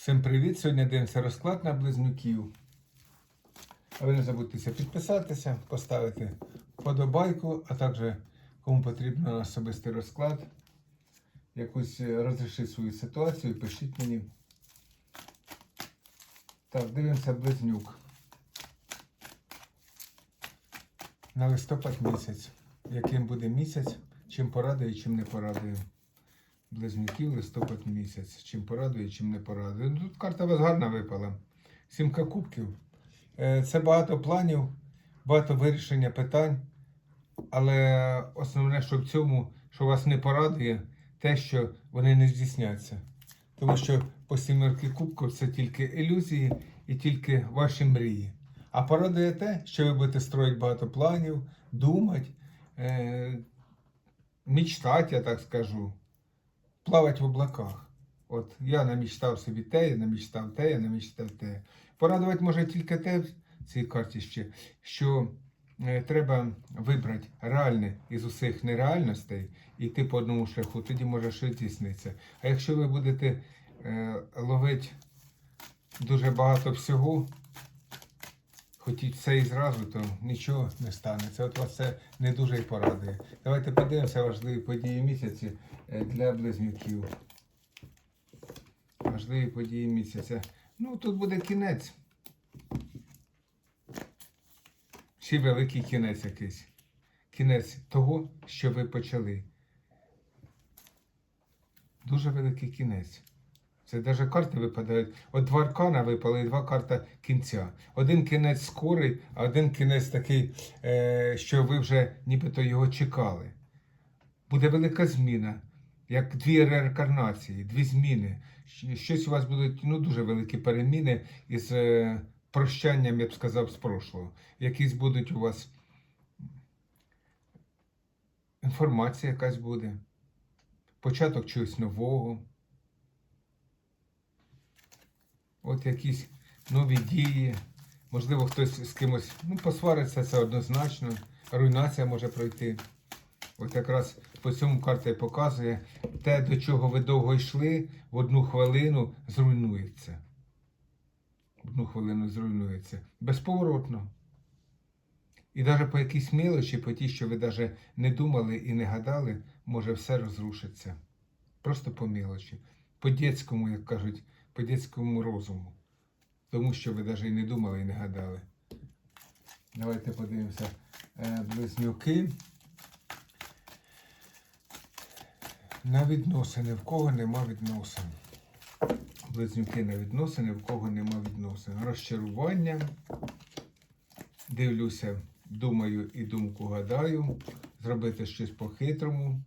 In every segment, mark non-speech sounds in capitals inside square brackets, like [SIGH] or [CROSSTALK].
Всім привіт! Сьогодні дивимося розклад на близнюків. А ви не забудьтеся підписатися, поставити вподобайку, а також кому потрібно особистий розклад, якусь е, розрішити свою ситуацію, пишіть мені. Так, дивимося близнюк. На листопад місяць. Яким буде місяць, чим порадує, чим не порадує. Близнюків листопад місяць. Чим порадує, чим не порадує. Ну, Тут карта у вас гарна випала. Сімка кубків. Е, Це багато планів, багато вирішення питань. Але основне, що в цьому, що вас не порадує, те, що вони не здійсняться. Тому що по сімерки кубків це тільки ілюзії і тільки ваші мрії. А порадує те, що ви будете строїти багато планів, думати, е- мечтати, я так скажу плавать в облаках. От я намічтав собі те, я намічтав те, я намічтав те. Порадувати може тільки те в цій карті ще, що е, треба вибрати реальне із усіх нереальностей і йти по одному шляху, тоді може щось здійсниться. А якщо ви будете е, ловити дуже багато всього, хотіть все і зразу, то нічого не станеться. От вас це не дуже і порадує. Давайте подивимося важливі події місяці е, для близнюків. Важливі події місяця. Ну, тут буде кінець. Ще великий кінець якийсь. Кінець того, що ви почали. Дуже великий кінець. Це навіть карти випадають. От два аркана випали і два карта кінця. Один кінець скорий, а один кінець такий, е, що ви вже нібито його чекали. Буде велика зміна, як дві реінкарнації, дві зміни. Щось у вас будуть ну, дуже великі переміни із е, прощанням, я б сказав, з прошлого. Якісь будуть у вас інформація якась буде, початок чогось нового. От якісь нові дії. Можливо, хтось з кимось ну, посвариться, це однозначно. Руйнація може пройти. От якраз по цьому карта показує, те, до чого ви довго йшли, в одну хвилину зруйнується. В одну хвилину зруйнується. Безповоротно. І навіть по якійсь мелочі, по тій, що ви навіть не думали і не гадали, може все розрушиться. Просто по мелочі. По дітському, як кажуть, по дітському розуму. Тому що ви навіть і не думали і не гадали. Давайте подивимося. Е, Близнюки. На відносини, в кого нема відносин. Близнюки на відносини, в кого нема відносин. Розчарування. Дивлюся, думаю і думку гадаю. Зробити щось по-хитрому.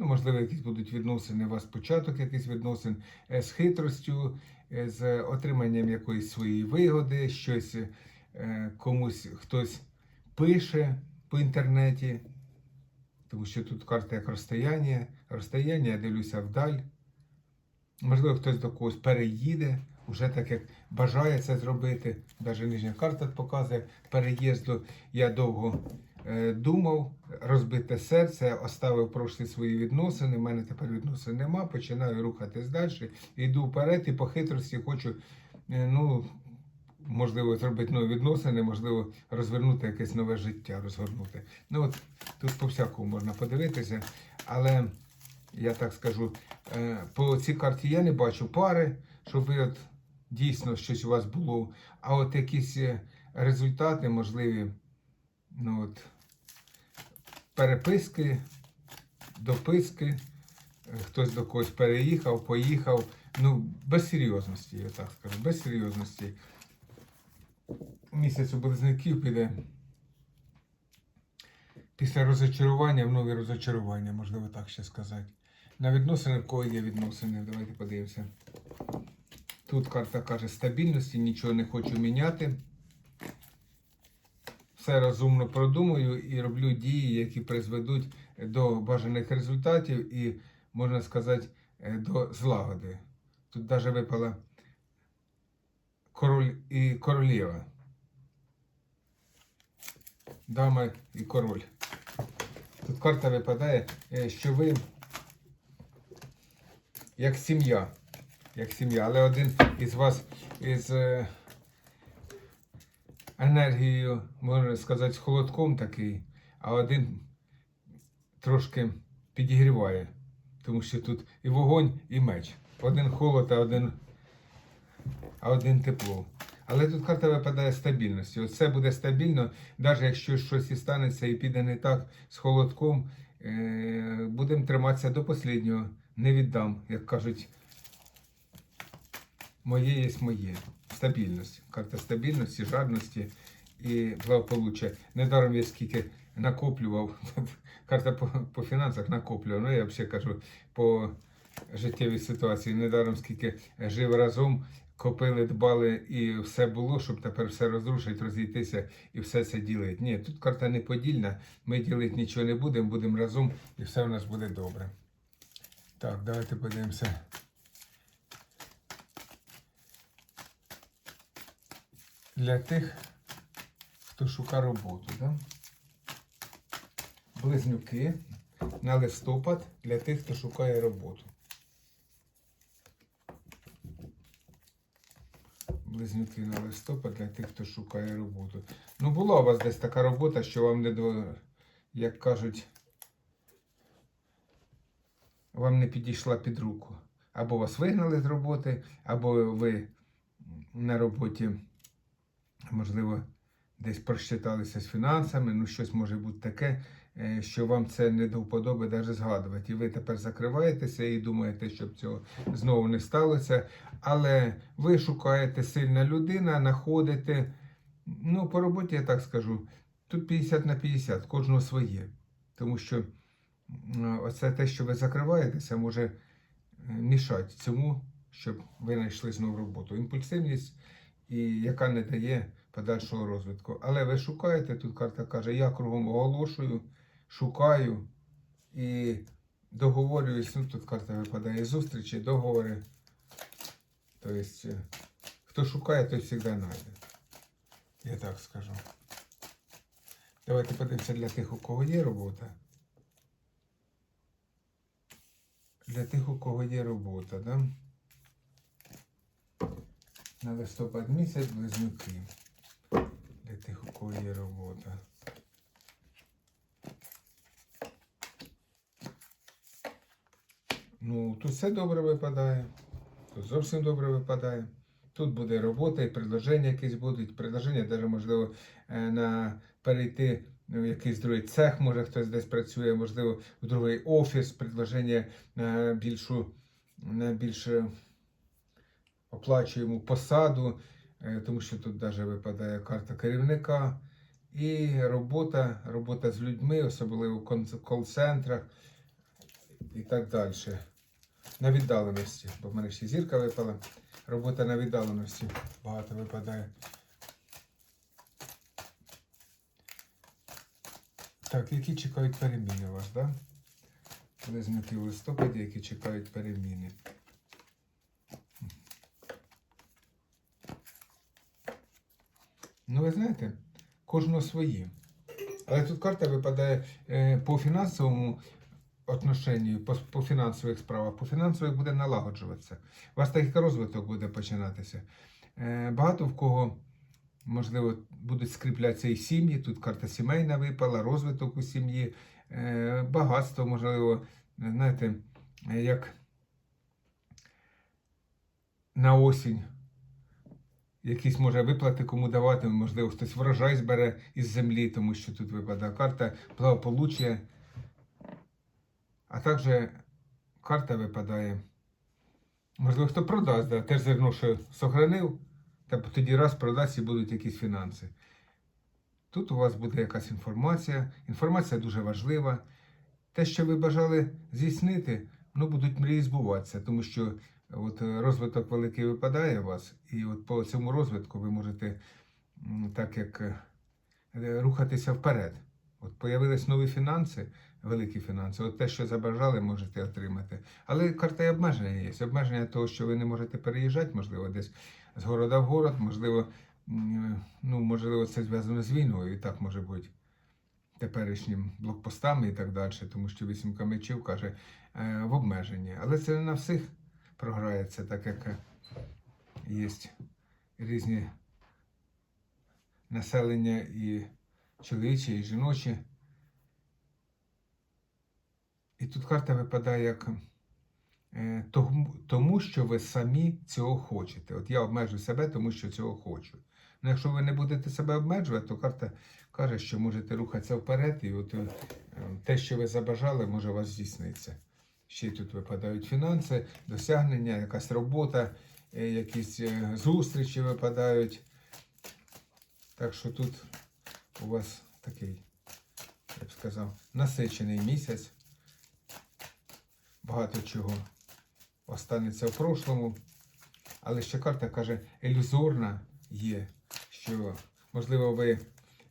Ну, можливо, якісь будуть відносини, у вас початок якийсь відносин е, з хитростю, е, з отриманням якоїсь своєї вигоди, щось е, комусь хтось пише по інтернеті. Тому що тут карта як розстояння. Розстояння, я дивлюся вдаль. Можливо, хтось до когось переїде, вже так як бажає це зробити. Навіть нижня карта показує переїзду. Я довго думав, розбите серце, оставив прошлі свої відносини. У мене тепер відносин нема, починаю рухатись далі. Йду вперед і по хитрості хочу, е, ну, можливо, зробити нові відносини, можливо, розвернути якесь нове життя, розгорнути. Ну от тут по всякому можна подивитися, але я так скажу, е, по цій карті я не бачу пари, щоб ви от дійсно щось у вас було. А от якісь е, результати можливі, ну от, переписки, дописки, е, хтось до когось переїхав, поїхав. Ну, без серйозності, я так скажу, без серйозності. Місяць у близнюків піде після розочарування в нові розочарування, можливо так ще сказати. На відносини, в кого є відносини, давайте подивимося. Тут карта каже стабільності, нічого не хочу міняти. Все розумно продумую і роблю дії, які призведуть до бажаних результатів і, можна сказати, е, до злагоди. Тут навіть випала король і королева. Дама і король. Тут карта випадає, е, що ви як сім'я. як сім'я. Але один із вас із е, енергією, можна сказати, з холодком такий, а один трошки підігріває. Тому що тут і вогонь, і меч. Один холод, а один, а один тепло. Але тут карта випадає стабільності. Оце буде стабільно, навіть якщо щось і станеться і піде не так з холодком, е- будемо триматися до останнього. Не віддам, як кажуть, моє є моє. Стабільність. Карта стабільності, жадності і благополуччя. Недаром я скільки накоплював. [LAUGHS] Карта по, по фінансах накоплював. Ну, я взагалі кажу, по життєвій ситуації. Недаром скільки жив разом, копили, дбали і все було, щоб тепер все розрушити, розійтися і все це ділити. Ні, тут карта не подільна. Ми ділити нічого не будемо, будемо разом і все у нас буде добре. Так, давайте подивимося. Для тих, хто шукає роботу, да? близнюки на листопад для тих, хто шукає роботу. Близнюки на листопад для тих, хто шукає роботу. Ну, була у вас десь така робота, що вам не до, як кажуть, вам не підійшла під руку. Або вас вигнали з роботи, або ви на роботі, можливо, десь просчиталися з фінансами, ну щось може бути таке, е, що вам це не до вподоби навіть згадувати. І ви тепер закриваєтеся і думаєте, щоб цього знову не сталося. Але ви шукаєте сильна людина, знаходите. Ну, по роботі я так скажу, тут 50 на 50, кожного своє. Тому що оце те, що ви закриваєтеся, може е, мішати цьому, щоб ви знайшли знову роботу. Імпульсивність, і яка не дає подальшого розвитку. Але ви шукаєте, тут карта каже, я кругом оголошую, шукаю і договорююсь. Ну, тут карта випадає зустрічі, договори. Тобто, хто шукає, той завжди знайде. Я так скажу. Давайте подивимося для тих, у кого є робота. Для тих, у кого є робота, да? На листопад місяць близнюки. Тих, у кого є робота. Ну, тут все добре випадає. Тут зовсім добре випадає. Тут буде робота і предложення якісь будуть. Предложення, навіть можливо, е, на перейти в якийсь другий цех, може хтось десь працює, можливо, в другий офіс, предложення на більшу, на більш оплачуємо посаду, тому що тут навіть випадає карта керівника. І робота, робота з людьми, особливо в кол-центрах і так далі. На віддаленості, бо в мене ще зірка випала. Робота на віддаленості багато випадає. Так, які чекають переміни у вас, так? Да? Близнюки в листопаді, які чекають переміни. Ну, ви знаєте, кожного свої. Але тут карта випадає е, по фінансовому отношенню, по, по фінансових справах. По фінансових буде налагоджуватися. У вас такий розвиток буде починатися. Е, багато в кого, можливо, будуть скріплятися і сім'ї. Тут карта сімейна випала, розвиток у сім'ї, е, багатство, можливо, знаєте, як на осінь. Якісь може виплати кому давати, можливо, хтось врожай збере із землі, тому що тут випадає карта благополуччя. А також карта випадає. Можливо, хто продасть, да, теж зерно, що сохранив, та тоді раз продасть і будуть якісь фінанси. Тут у вас буде якась інформація. Інформація дуже важлива. Те, що ви бажали здійснити, ну, будуть мрії збуватися, тому що от е, розвиток великий випадає у вас, і от по цьому розвитку ви можете так як е, е, рухатися вперед. От появились нові фінанси, великі фінанси. От те, що забажали, можете отримати. Але карта обмеження є. Обмеження того, що ви не можете переїжджати, можливо, десь з города в город, можливо, ну, можливо, це зв'язано з війною, і так може бути теперішнім блокпостами і так далі, тому що вісімка мечів каже в обмеженні. Але це не на всіх програється, так як є різні населення і чоловічі, і жіночі. І тут карта випадає як е, тому, тому, що ви самі цього хочете. От я обмежу себе, тому що цього хочу. Ну, якщо ви не будете себе обмежувати, то карта каже, що можете рухатися вперед, і от е, те, що ви забажали, може у вас здійсниться. Ще тут випадають фінанси, досягнення, якась робота, е, якісь е, зустрічі випадають. Так що тут у вас такий, я б сказав, насичений місяць. Багато чого останеться в прошлому. Але ще карта каже, ілюзорна є, що, можливо, ви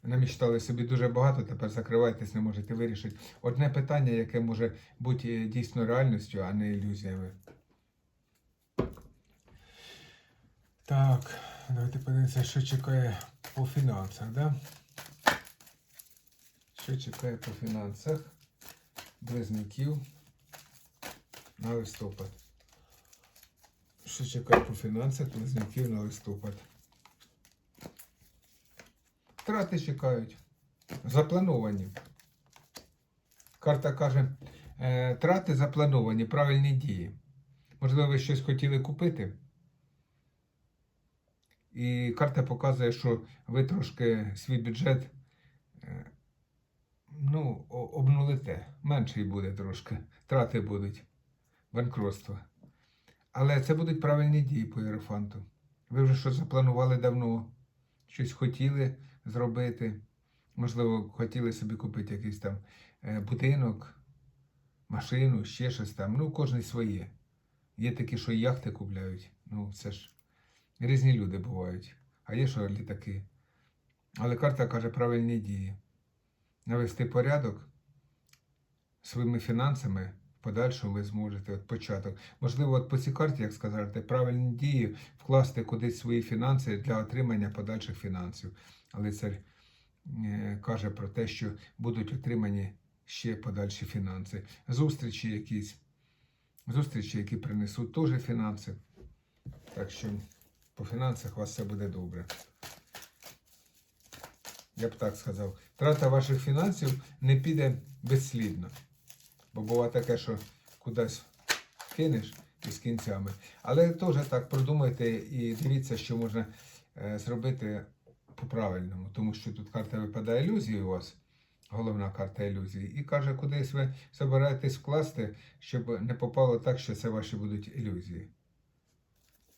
намічтали собі дуже багато, тепер закривайтесь, не можете вирішити. Одне питання, яке може бути дійсно реальністю, а не ілюзіями. Так, давайте подивимося, що чекає по фінансах, да? Що чекає по фінансах близнюків на листопад. Що чекає по фінансах близнюків на листопад? Втрати чекають. Заплановані. Карта каже, е, трати заплановані, правильні дії. Можливо, ви щось хотіли купити. І карта показує, що ви трошки свій бюджет е, ну, обнулите. Менший буде трошки. Трати будуть. Банкротство. Але це будуть правильні дії по Єрофанту. Ви вже щось запланували давно, щось хотіли зробити. Можливо, хотіли собі купити якийсь там е, будинок, машину, ще щось там. Ну, кожен своє. Є такі, що яхти купляють. Ну, це ж різні люди бувають. А є що літаки. Але карта каже правильні дії. Навести порядок своїми фінансами подальшому ви зможете от початок. Можливо, от по цій карті, як сказати, правильні дії вкласти кудись свої фінанси для отримання подальших фінансів. Але це е, каже про те, що будуть отримані ще подальші фінанси. Зустрічі якісь, зустрічі, які принесуть теж фінанси. Так що по фінансах у вас все буде добре. Я б так сказав. Трата ваших фінансів не піде безслідно. Бо буває таке, що кудись кинеш із кінцями. Але теж так продумайте і дивіться, що можна е, зробити по-правильному. Тому що тут карта випадає ілюзії у вас, головна карта ілюзії, і каже, кудись ви збираєтесь вкласти, щоб не попало так, що це ваші будуть ілюзії.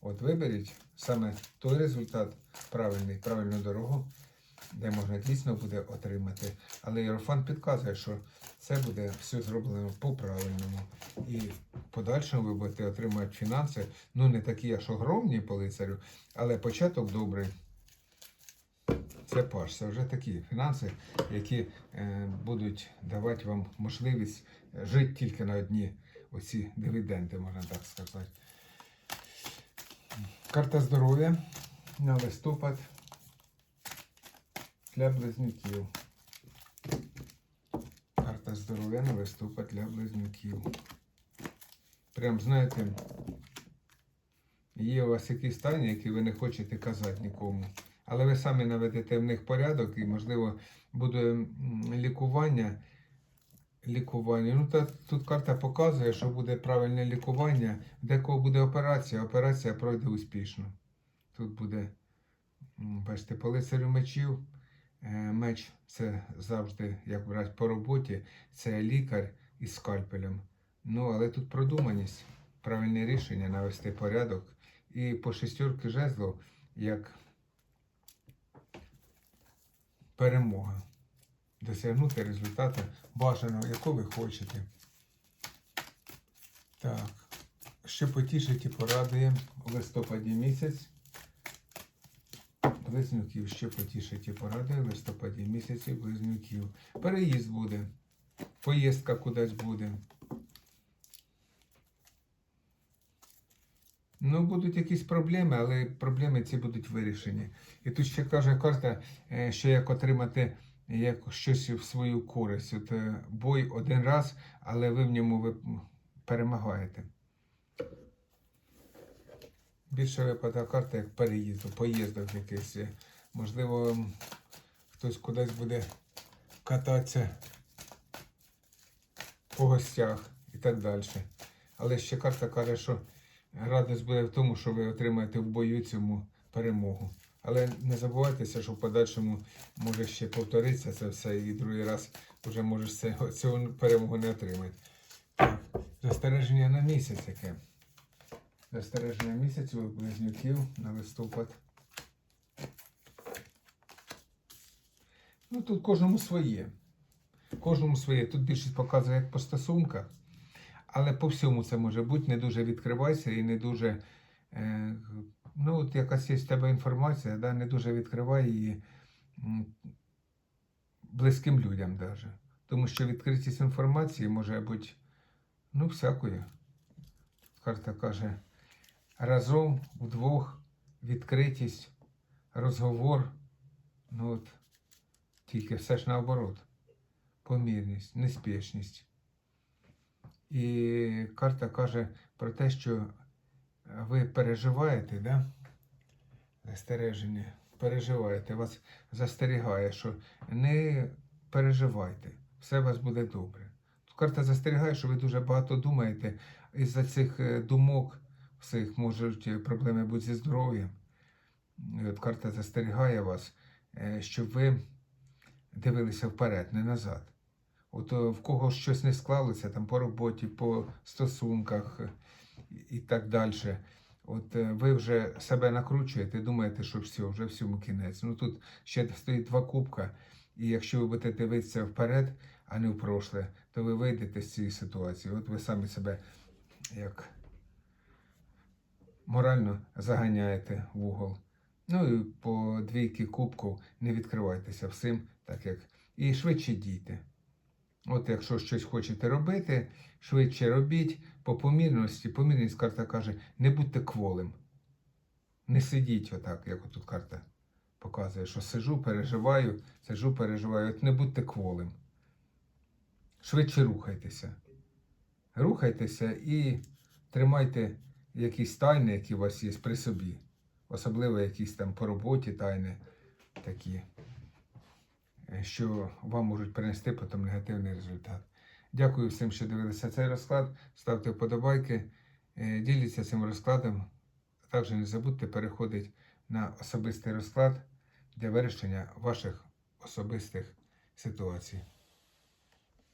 От виберіть саме той результат правильний, правильну дорогу, де можна дійсно буде отримати. Але Єрофан підказує, що це буде все зроблено по-правильному. І в подальшому ви будете отримати фінанси, ну не такі аж огромні по лицарю, але початок добрий. Це паш, це вже такі фінанси, які е, будуть давати вам можливість е, жити тільки на одні оці дивіденди, можна так сказати. Карта здоров'я на листопад для близнюків. Карта здоров'я на листопад для близнюків. Прям знаєте, є у вас якісь тайни, які ви не хочете казати нікому. Але ви самі наведете в них порядок і, можливо, буде лікування. Лікування. Ну, та, тут карта показує, що буде правильне лікування. Декого буде операція, операція пройде успішно. Тут буде, бачите, по лицарю мечів. Е, Меч це завжди, як брати по роботі, це лікар із скальпелем. Ну, але тут продуманість, правильне рішення, навести порядок. І по шестерки жезлов, як перемога. Досягнути результату бажаного, якого ви хочете. Так, що потішить і порадує у листопаді місяць. Близнюків, що потішить і порадує в листопаді місяці близнюків. Переїзд буде, поїздка кудись буде. Ну, будуть якісь проблеми, але проблеми ці будуть вирішені. І тут ще каже карта, е, що як отримати як щось в свою користь. От е, бой один раз, але ви в ньому перемагаєте. Більше випадає карта як переїзду, поїздок якийсь. Можливо, хтось кудись буде кататися по гостях і так далі. Але ще карта каже, що радість буде в тому, що ви отримаєте в бою цьому перемогу. Але не забувайтеся, що в подальшому може ще повторитися це все, і другий раз вже можеш цю перемогу не отримати. Так, застереження на місяць яке. Застереження місяцю близнюків на листопад. Ну тут кожному своє. Кожному своє. Тут більшість показує як по стосунках, але по всьому це може бути. Не дуже відкривайся і не дуже. Е, ну, от якась є в тебе інформація, да, не дуже відкривай її близьким людям даже. Тому що відкритість інформації може бути ну, всякою. Карта каже, разом, вдвох, відкритість, розговор. Ну от, тільки все ж наоборот. Помірність, неспішність. І карта каже про те, що ви переживаєте, да? Застереження. Переживаєте, вас застерігає, що не переживайте, все у вас буде добре. Карта застерігає, що ви дуже багато думаєте, із-за цих е, думок всіх можуть е, проблеми бути зі здоров'ям. І от карта застерігає вас, е, щоб ви дивилися вперед, не назад. От е, в кого щось не склалося там по роботі, по стосунках е, і так далі. От е, ви вже себе накручуєте, думаєте, що все, вже всьому кінець. Ну тут ще стоїть два кубка, і якщо ви будете дивитися вперед, а не в прошле, то ви вийдете з цієї ситуації. От ви самі себе як морально заганяєте в угол. Ну і по двійки кубків не відкривайтеся всім, так як і швидше дійте. От якщо щось хочете робити, швидше робіть по помірності. Помірність карта каже, не будьте кволим. Не сидіть отак, як отут карта показує, що сижу, переживаю, сижу, переживаю. От не будьте кволим. Швидше рухайтеся. Рухайтеся і тримайте якісь тайни, які у вас є при собі. Особливо якісь там по роботі тайни такі е, що вам можуть принести потім негативний результат. Дякую всім, що дивилися цей розклад. Ставте вподобайки, е, діліться цим розкладом. Також не забудьте переходити на особистий розклад для вирішення ваших особистих ситуацій.